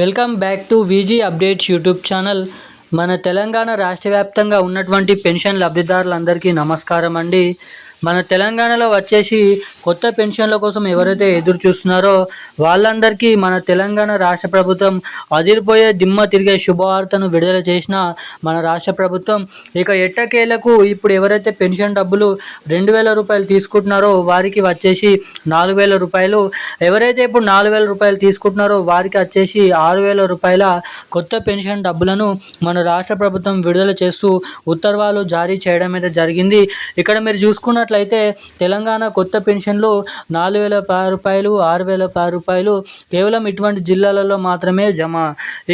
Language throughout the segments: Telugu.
Welcome back to VG updates YouTube channel. మన తెలంగాణ రాష్ట్ర వ్యాప్తంగా ఉన్నటువంటి పెన్షన్ లబ్ధిదారులందరికీ నమస్కారం అండి. మన తెలంగాణలో వచ్చేసి కొత్త పెన్షన్ల కోసం ఎవరైతే ఎదురు చూస్తున్నారో వాళ్ళందరికీ మన తెలంగాణ రాష్ట్ర ప్రభుత్వం అదిరిపోయే దిమ్మ తిరిగే శుభవార్తను విడుదల చేసిన మన రాష్ట్ర ప్రభుత్వం. ఇక ఎట్టకేలకు ఇప్పుడు ఎవరైతే పెన్షన్ డబ్బులు రెండు వేల రూపాయలు తీసుకుంటున్నారో వారికి వచ్చేసి నాలుగు వేల రూపాయలు. ఎవరైతే ఇప్పుడు నాలుగు వేల రూపాయలు తీసుకుంటున్నారో వారికి వచ్చేసి ఆరు వేల రూపాయల కొత్త పెన్షన్ డబ్బులను మన రాష్ట్ర ప్రభుత్వం విడుదల చేస్తూ ఉత్తర్వులు జారీ చేయడం అయితే జరిగింది. ఇక్కడ మీరు చూసుకున్నట్లయితే తెలంగాణ కొత్త పెన్షన్ పెన్షన్లు నాలుగు వేల పది రూపాయలు ఆరు వేల పది రూపాయలు కేవలం ఇటువంటి జిల్లాలలో మాత్రమే జమ.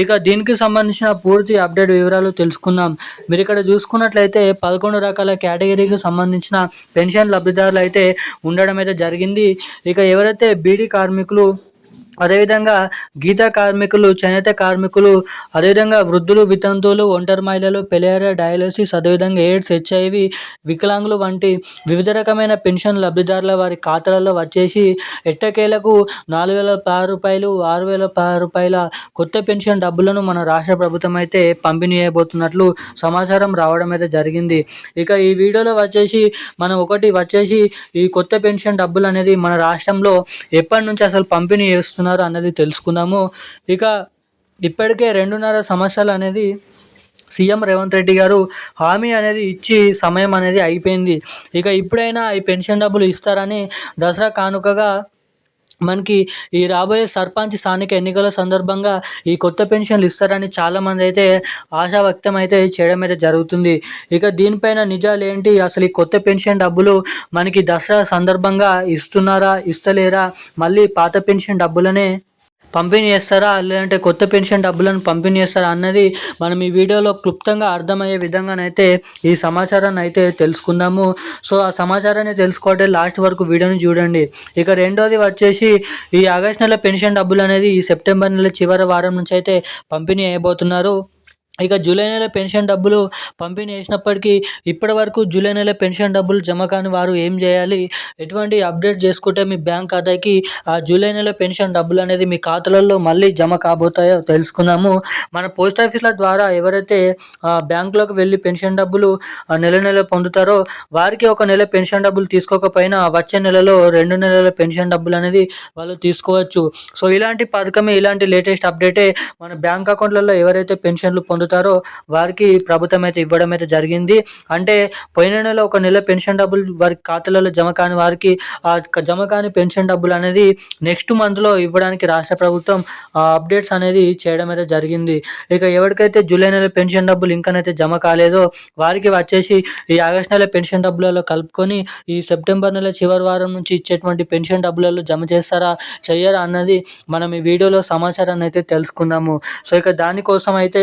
ఇక దీనికి సంబంధించిన పూర్తి అప్డేట్ వివరాలు తెలుసుకుందాం. మీరు ఇక్కడ చూసుకున్నట్లయితే పదకొండు రకాల కేటగిరీకి సంబంధించిన పెన్షన్ లబ్ధిదారులు అయితే ఉండడం అయితే జరిగింది. ఇక ఎవరైతే బీడీ కార్మికులు అదేవిధంగా గీత కార్మికులు చేనేత కార్మికులు అదేవిధంగా వృద్ధులు వితంతువులు ఒంటరి మహిళలు పెలేరియా డయాలసిస్ అదేవిధంగా ఎయిడ్స్ హెచ్ఐవి వికలాంగులు వంటి వివిధ రకమైన పెన్షన్ లబ్ధిదారుల వారి ఖాతాలలో వచ్చేసి ఎట్టకేలకు నాలుగు వేల పది రూపాయలు ఆరు వేల పది రూపాయల కొత్త పెన్షన్ డబ్బులను మన రాష్ట్ర ప్రభుత్వం అయితే పంపిణీ చేయబోతున్నట్లు సమాచారం రావడం అయితే జరిగింది. ఇక ఈ వీడియోలో వచ్చేసి మనం ఒకటి వచ్చేసి ఈ కొత్త పెన్షన్ డబ్బులు అనేది మన రాష్ట్రంలో ఎప్పటి నుంచి అసలు పంపిణీ చేస్తున్నారు అన్నది తెలుసుకుందాము. ఇక ఇప్పటికే రెండున్నర సంవత్సరాలు అనేది సీఎం రేవంత్ రెడ్డి గారు హామీ అనేది ఇచ్చి సమయం అనేది అయిపోయింది. ఇక ఇప్పుడైనా ఈ పెన్షన్ డబ్బులు ఇస్తారని దసరా కానుకగా మనకి ఈ రాబోయే సర్పంచ్ స్థానిక ఎన్నికల సందర్భంగా ఈ కొత్త పెన్షన్లు ఇస్తారని చాలామంది అయితే ఆశా వ్యక్తం అయితే చేయడం అయితే జరుగుతుంది. ఇక దీనిపైన నిజాలు ఏంటి? అసలు ఈ కొత్త పెన్షన్ డబ్బులు మనకి దసరా సందర్భంగా ఇస్తున్నారా ఇస్తలేరా? మళ్ళీ పాత పెన్షన్ డబ్బులనే పంపిణీ చేస్తారా? లేదంటే కొత్త పెన్షన్ డబ్బులను పంపిణీ చేస్తారా అన్నది మనం ఈ వీడియోలో క్లుప్తంగా అర్థమయ్యే విధంగానైతే ఈ సమాచారాన్ని అయితే తెలుసుకుందాము. సో ఆ సమాచారాన్ని తెలుసుకోవటే లాస్ట్ వరకు వీడియోని చూడండి. ఇక రెండోది వచ్చేసి ఈ ఆగస్ట్ నెల పెన్షన్ డబ్బులు అనేది ఈ సెప్టెంబర్ నెల చివరి వారం నుంచి అయితే పంపిణీ చేయబోతున్నారు. ఇక జూలై నెల పెన్షన్ డబ్బులు పంపిణీ చేసినప్పటికీ ఇప్పటి వరకు జూలై నెల పెన్షన్ డబ్బులు జమ కాని వారు ఏం చేయాలి? ఎటువంటి అప్డేట్ చేసుకుంటే మీ బ్యాంక్ ఖాతాకి ఆ జూలై నెల పెన్షన్ డబ్బులు అనేది మీ ఖాతాలలో మళ్ళీ జమ కాబోతాయో తెలుసుకుందాము. మన పోస్ట్ ఆఫీసుల ద్వారా ఎవరైతే ఆ, బ్యాంకులోకి వెళ్ళి పెన్షన్ డబ్బులు నెల నెల పొందుతారో వారికి ఒక నెల పెన్షన్ డబ్బులు తీసుకోకపోయినా వచ్చే నెలలో రెండు నెలల పెన్షన్ డబ్బులు అనేది వాళ్ళు తీసుకోవచ్చు. సో ఇలాంటి పథకమే ఇలాంటి లేటెస్ట్ అప్డేటే మన బ్యాంక్ అకౌంట్లలో ఎవరైతే పెన్షన్లు పొందుతారో వారికి ప్రభుత్వం అయితే ఇవ్వడం అయితే జరిగింది. అంటే పోయిన నెల ఒక నెల పెన్షన్ డబ్బులు వారి ఖాతాలలో జమ కాని వారికి ఆ జమ కాని పెన్షన్ డబ్బులు అనేది నెక్స్ట్ మంత్లో ఇవ్వడానికి రాష్ట్ర ప్రభుత్వం అప్డేట్స్ అనేది చేయడం అయితే జరిగింది. ఇక ఎవరికైతే జూలై నెల పెన్షన్ డబ్బులు ఇంకానైతే జమ కాలేదో వారికి వచ్చేసి ఈ ఆగస్ట్ నెల పెన్షన్ డబ్బులలో కలుపుకొని ఈ సెప్టెంబర్ నెల చివరి వారం నుంచి ఇచ్చేటువంటి పెన్షన్ డబ్బులలో జమ చేస్తారా చెయ్యరా అన్నది మనం ఈ వీడియోలో సమాచారాన్ని అయితే తెలుసుకుందాము సో ఇక దానికోసం అయితే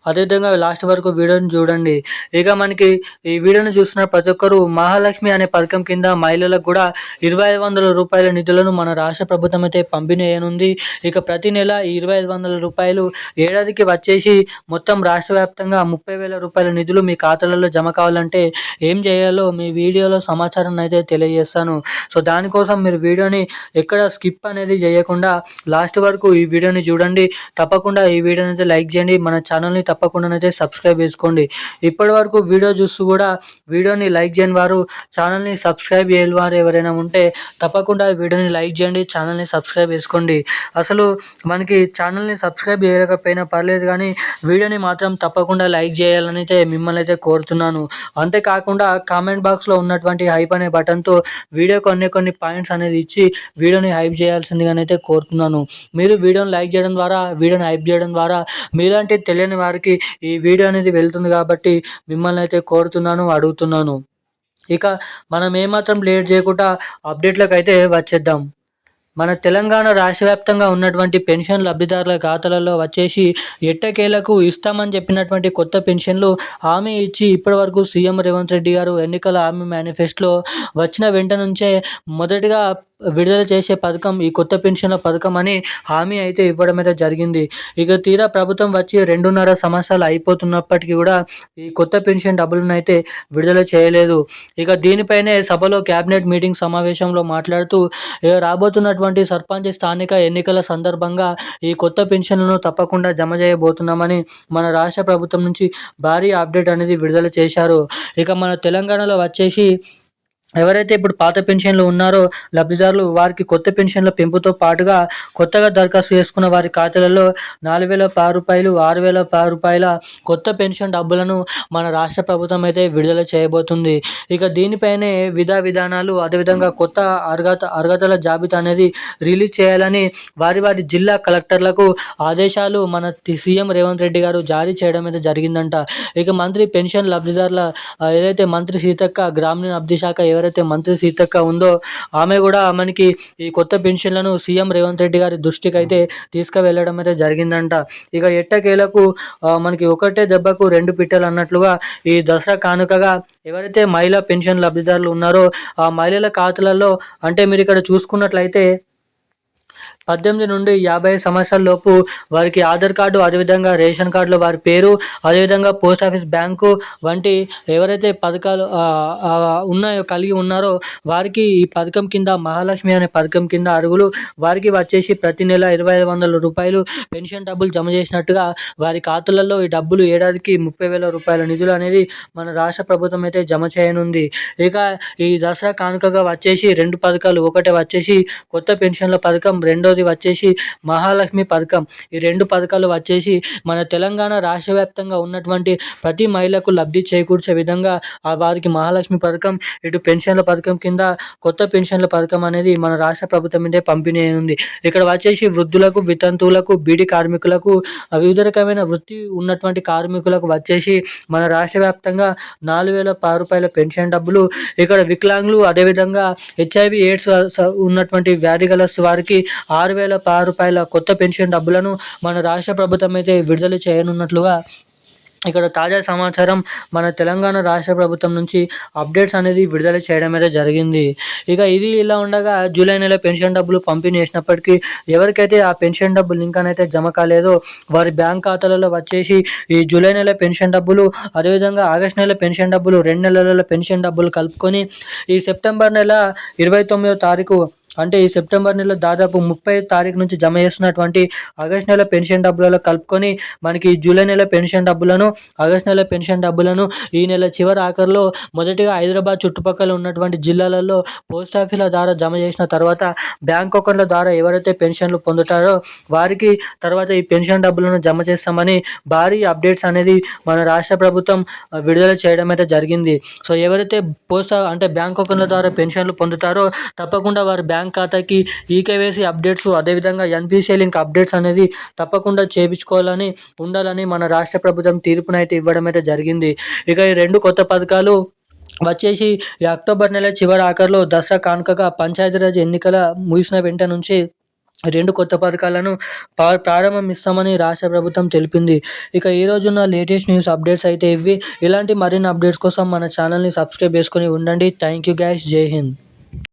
అదేవిధంగా లాస్ట్ వరకు వీడియోని చూడండి. ఇక మనకి ఈ వీడియోని చూస్తున్న ప్రతి ఒక్కరు మహాలక్ష్మి అనే పథకం కింద మహిళలకు కూడా ఇరవై ఐదు వందల రూపాయల నిధులను మన రాష్ట్ర ప్రభుత్వం అయితే పంపిణీ అయ్యనుంది ఇక ప్రతి నెల ఈ ఇరవై ఐదు వందల రూపాయలు ఏడాదికి వచ్చేసి మొత్తం రాష్ట్ర వ్యాప్తంగా ముప్పై వేల రూపాయల నిధులు మీ ఖాతాలలో జమ కావాలంటే ఏం చేయాలో మీ వీడియోలో సమాచారాన్ని అయితే తెలియజేస్తాను. సో దానికోసం మీరు వీడియోని ఎక్కడ స్కిప్ అనేది చేయకుండా లాస్ట్ వరకు ఈ వీడియోని చూడండి. తప్పకుండా ఈ వీడియోని అయితే లైక్ చేయండి. మన ఛానల్ని తప్పకుండా అయితే సబ్స్క్రైబ్ చేసుకోండి. ఇప్పటి వరకు వీడియో చూస్తూ కూడా వీడియోని లైక్ చేయని వారు ఛానల్ని సబ్స్క్రైబ్ చేయని వారు ఎవరైనా ఉంటే తప్పకుండా వీడియోని లైక్ చేయండి ఛానల్ని సబ్స్క్రైబ్ చేసుకోండి. అసలు మనకి ఛానల్ని సబ్స్క్రైబ్ చేయకపోయినా పర్లేదు కానీ వీడియోని మాత్రం తప్పకుండా లైక్ చేయాలని అయితే మిమ్మల్ని అయితే కోరుతున్నాను. అంతేకాకుండా కామెంట్ బాక్స్లో ఉన్నటువంటి హైప్ అనే బటన్తో వీడియో కొన్ని కొన్ని పాయింట్స్ అనేది ఇచ్చి వీడియోని హైప్ చేయాల్సిందిగానైతే కోరుతున్నాను. మీరు వీడియోని లైక్ చేయడం ద్వారా వీడియోని హైప్ చేయడం ద్వారా మీలాంటి తెలియని వారికి ఈ వీడియో అనేది వెళ్తుంది కాబట్టి మిమ్మల్ని అయితే కోరుతున్నాను అడుగుతున్నాను. ఇక మనం ఏమాత్రం లేట్ చేయకుండా అప్డేట్లకు అయితే వచ్చేద్దాం. మన తెలంగాణ రాష్ట్ర వ్యాప్తంగా ఉన్నటువంటి పెన్షన్ లబ్ధిదారుల ఖాతాలలో వచ్చేసి ఎట్టకేలకు ఇస్తామని చెప్పినటువంటి కొత్త పెన్షన్లు హామీ ఇచ్చి ఇప్పటివరకు సీఎం రేవంత్ రెడ్డి గారు ఎన్నికల హామీ మేనిఫెస్టోలో వచ్చిన వెంట నుంచే మొదటిగా విడుదల చేసే పథకం ఈ కొత్త పెన్షన్ల పథకం అని హామీ అయితే ఇవ్వడం అయితే జరిగింది. ఇక తీరా ప్రభుత్వం వచ్చి రెండున్నర సంవత్సరాలు అయిపోతున్నప్పటికీ కూడా ఈ కొత్త పెన్షన్ డబ్బులను అయితే విడుదల చేయలేదు. ఇక దీనిపైనే సభలో క్యాబినెట్ మీటింగ్ సమావేశంలో మాట్లాడుతూ ఇక రాబోతున్నటువంటి సర్పంచ్ స్థానిక ఎన్నికల సందర్భంగా ఈ కొత్త పెన్షన్లను తప్పకుండా జమ చేయబోతున్నామని మన రాష్ట్ర ప్రభుత్వం నుంచి భారీ అప్డేట్ అనేది విడుదల చేశారు. ఇక మన తెలంగాణలో వచ్చేసి ఎవరైతే ఇప్పుడు పాత పెన్షన్లు ఉన్నారో లబ్ధిదారులు వారికి కొత్త పెన్షన్ల పెంపుతో పాటుగా కొత్తగా దరఖాస్తు చేసుకున్న వారి ఖాతాలలో నాలుగు వేల పది రూపాయలు ఆరు వేల పది రూపాయల కొత్త పెన్షన్ డబ్బులను మన రాష్ట్ర ప్రభుత్వం అయితే విడుదల చేయబోతుంది. ఇక దీనిపైనే విధా విధానాలు అదేవిధంగా కొత్త అర్హత అర్హతల జాబితా అనేది రిలీజ్ చేయాలని వారి వారి జిల్లా కలెక్టర్లకు ఆదేశాలు మన సీఎం రేవంత్ రెడ్డి గారు జారీ చేయడం అయితే జరిగిందంట. ఇక మంత్రి పెన్షన్ లబ్ధిదారుల ఏదైతే మంత్రి సీతక్క గ్రామీణ అభివృద్ధి శాఖ ఎవరైతే మంత్రి సీతక్క ఉందో ఆమె కూడా మనకి ఈ కొత్త పెన్షన్లను సీఎం రేవంత్ రెడ్డి గారి దృష్టికి అయితే తీసుకువెళ్ళడం అయితే జరిగిందంట. ఇక ఎట్టకేలకు మనకి ఒకటే దెబ్బకు రెండు పిట్టలు అన్నట్లుగా ఈ దసరా కానుకగా ఎవరైతే మహిళా పెన్షన్ లబ్ధిదారులు ఉన్నారో ఆ మహిళల ఖాతాలలో అంటే మీరు ఇక్కడ చూసుకున్నట్లయితే పద్దెనిమిది నుండి యాభై సంవత్సరాల లోపు వారికి ఆధార్ కార్డు అదేవిధంగా రేషన్ కార్డులో వారి పేరు అదేవిధంగా పోస్ట్ ఆఫీస్ బ్యాంకు వంటి ఎవరైతే పథకాలు ఉన్నాయో కలిగి ఉన్నారో వారికి ఈ పథకం కింద మహాలక్ష్మి అనే పథకం కింద అరుగులు వారికి వచ్చేసి ప్రతి నెల ఇరవై ఐదు వందల రూపాయలు పెన్షన్ డబ్బులు జమ చేసినట్టుగా వారి ఖాతాలలో ఈ డబ్బులు ఏడాదికి ముప్పై వేల రూపాయల నిధులు అనేది మన రాష్ట్ర ప్రభుత్వం అయితే జమ చేయనుంది. ఇక ఈ దసరా కానుకగా వచ్చేసి రెండు పథకాలు. ఒకటి వచ్చేసి కొత్త పెన్షన్ల పథకం రెండోది వచ్చేసి మహాలక్ష్మి పథకం. ఈ రెండు పథకాలు వచ్చేసి మన తెలంగాణ రాష్ట్ర వ్యాప్తంగా ఉన్నటువంటి ప్రతి మహిళకు లబ్ధి చేకూర్చే విధంగా ఆ వారికి మహాలక్ష్మి పథకం ఇటు పెన్షన్ల పథకం కింద కొత్త పెన్షన్ల పథకం అనేది మన రాష్ట్ర ప్రభుత్వం మీద పంపిణీ ఉంది ఇక్కడ వచ్చేసి వృద్ధులకు వితంతువులకు బీడీ కార్మికులకు వివిధ రకమైన వృత్తి ఉన్నటువంటి కార్మికులకు వచ్చేసి మన రాష్ట్ర వ్యాప్తంగా నాలుగు వేల పది రూపాయల పెన్షన్ డబ్బులు ఇక్కడ వికలాంగులు అదేవిధంగా హెచ్ఐవి ఎయిడ్స్ ఉన్నటువంటి వ్యాధి గల వారికి ఆరు వేల పది రూపాయల కొత్త పెన్షన్ డబ్బులను మన రాష్ట్ర ప్రభుత్వం అయితే విడుదల చేయనున్నట్లుగా ఇక్కడ తాజా సమాచారం మన తెలంగాణ రాష్ట్ర ప్రభుత్వం నుంచి అప్డేట్స్ అనేది విడుదల చేయడం అయితే జరిగింది. ఇక ఇది ఇలా ఉండగా జూలై నెల పెన్షన్ డబ్బులు పంపిణీ చేసినప్పటికీ ఎవరికైతే ఆ పెన్షన్ డబ్బులు అయితే జమ కాలేదో వారి బ్యాంక్ ఖాతాలలో వచ్చేసి ఈ జూలై నెల పెన్షన్ డబ్బులు అదేవిధంగా ఆగస్ట్ నెల పెన్షన్ డబ్బులు రెండు నెలల పెన్షన్ డబ్బులు కలుపుకొని ఈ సెప్టెంబర్ నెల ఇరవై తొమ్మిదో తారీఖు అంటే ఈ సెప్టెంబర్ నెల దాదాపు ముప్పై తారీఖు నుంచి జమ చేస్తున్నటువంటి ఆగస్ట్ నెల పెన్షన్ డబ్బులలో కలుపుకొని మనకి జూలై నెల పెన్షన్ డబ్బులను ఆగస్ట్ నెల పెన్షన్ డబ్బులను ఈ నెల చివరి ఆఖరిలో మొదటిగా హైదరాబాద్ చుట్టుపక్కల ఉన్నటువంటి జిల్లాలలో పోస్ట్ ఆఫీసుల ద్వారా జమ చేసిన తర్వాత బ్యాంక్ అకౌంట్ల ద్వారా ఎవరైతే పెన్షన్లు పొందుతారో వారికి తర్వాత ఈ పెన్షన్ డబ్బులను జమ చేస్తామని భారీ అప్డేట్స్ అనేది మన రాష్ట్ర ప్రభుత్వం విడుదల చేయడం అయితే జరిగింది. సో ఎవరైతే పోస్ట్ అంటే బ్యాంక్ అకౌంట్ల ద్వారా పెన్షన్లు పొందుతారో తప్పకుండా వారు బ్యాంక్ బ్యాంక్ ఖాతాకి ఈకేవైసీ అప్డేట్స్ అదేవిధంగా ఎన్పిసిఐ లింక్ అప్డేట్స్ అనేది తప్పకుండా చేపించుకోవాలని ఉండాలని మన రాష్ట్ర ప్రభుత్వం తీర్పునైతే ఇవ్వడం అయితే జరిగింది. ఇక ఈ రెండు కొత్త పథకాలు వచ్చేసి ఈ అక్టోబర్ నెల చివరి ఆఖరిలో దసరా కానుకగా పంచాయతీరాజ్ ఎన్నికల ముగిసిన వెంట నుంచి రెండు కొత్త పథకాలను ప్రారంభిస్తామని రాష్ట్ర ప్రభుత్వం తెలిపింది. ఇక ఈ రోజున్న లేటెస్ట్ న్యూస్ అప్డేట్స్ అయితే ఇవి. ఇలాంటి మరిన్ని అప్డేట్స్ కోసం మన ఛానల్ని సబ్స్క్రైబ్ చేసుకొని ఉండండి. థ్యాంక్ యూ గైస్ జై హింద్.